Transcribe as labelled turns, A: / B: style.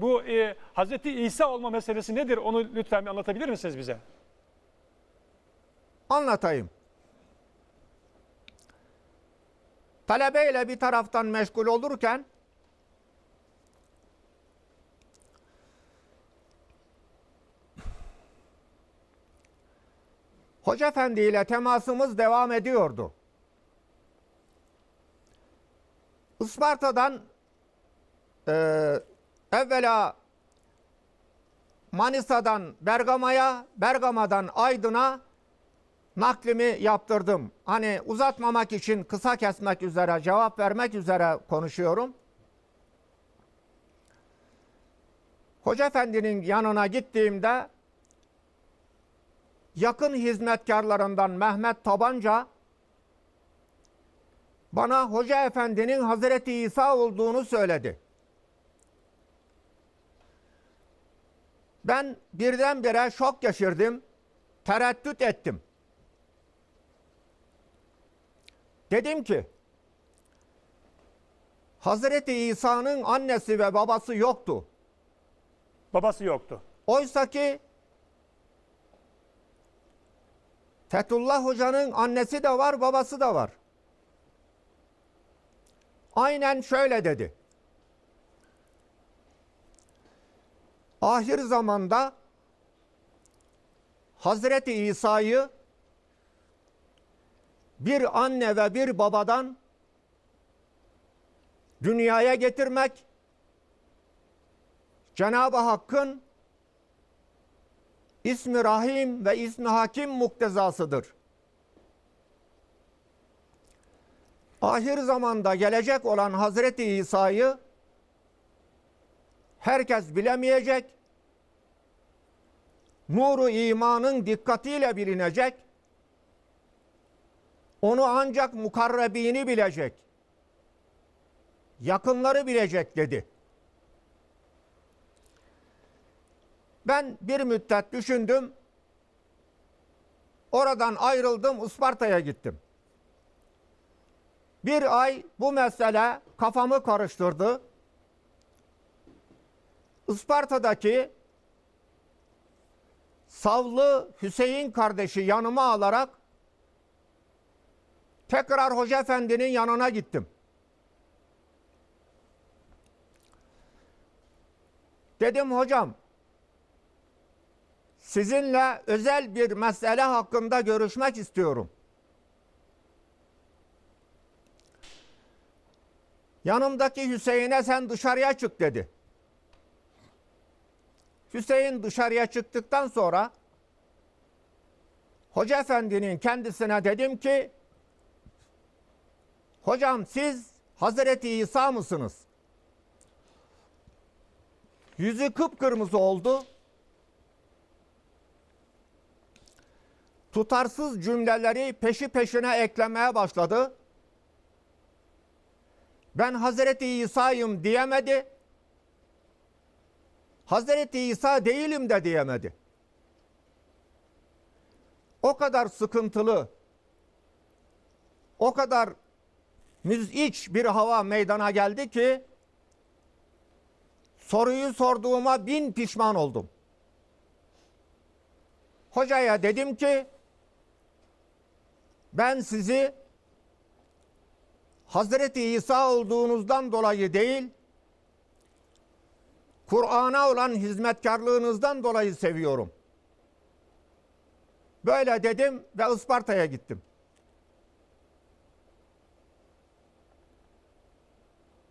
A: bu e, Hazreti İsa olma meselesi nedir? Onu lütfen bir anlatabilir misiniz bize?
B: Anlatayım. Talebeyle bir taraftan meşgul olurken Hoca Efendi ile temasımız devam ediyordu. Isparta'dan eee evvela Manisa'dan Bergama'ya, Bergama'dan Aydın'a naklimi yaptırdım. Hani uzatmamak için kısa kesmek üzere, cevap vermek üzere konuşuyorum. Hoca Efendi'nin yanına gittiğimde yakın hizmetkarlarından Mehmet Tabanca bana Hoca Efendi'nin Hazreti İsa olduğunu söyledi. Ben birdenbire şok geçirdim, tereddüt ettim. Dedim ki, Hazreti İsa'nın annesi ve babası yoktu.
A: Babası yoktu.
B: Oysa ki Fethullah Hoca'nın annesi de var, babası da var. Aynen şöyle dedi. Ahir zamanda Hazreti İsa'yı bir anne ve bir babadan dünyaya getirmek Cenab-ı Hakk'ın ismi Rahim ve ismi Hakim muktezasıdır. Ahir zamanda gelecek olan Hazreti İsa'yı herkes bilemeyecek. Nuru imanın dikkatiyle bilinecek. Onu ancak mukarrebini bilecek. Yakınları bilecek dedi. Ben bir müddet düşündüm. Oradan ayrıldım, Isparta'ya gittim. Bir ay bu mesele kafamı karıştırdı. Isparta'daki Savlı Hüseyin kardeşi yanıma alarak tekrar Hoca Efendi'nin yanına gittim. Dedim hocam sizinle özel bir mesele hakkında görüşmek istiyorum. Yanımdaki Hüseyin'e sen dışarıya çık dedi. Hüseyin dışarıya çıktıktan sonra Hoca Efendi'nin kendisine dedim ki Hocam siz Hazreti İsa mısınız? Yüzü kıpkırmızı oldu. Tutarsız cümleleri peşi peşine eklemeye başladı. Ben Hazreti İsa'yım diyemedi. Hazreti İsa değilim de diyemedi. O kadar sıkıntılı, o kadar müziç bir hava meydana geldi ki soruyu sorduğuma bin pişman oldum. Hocaya dedim ki ben sizi Hazreti İsa olduğunuzdan dolayı değil, Kur'an'a olan hizmetkarlığınızdan dolayı seviyorum. Böyle dedim ve Isparta'ya gittim.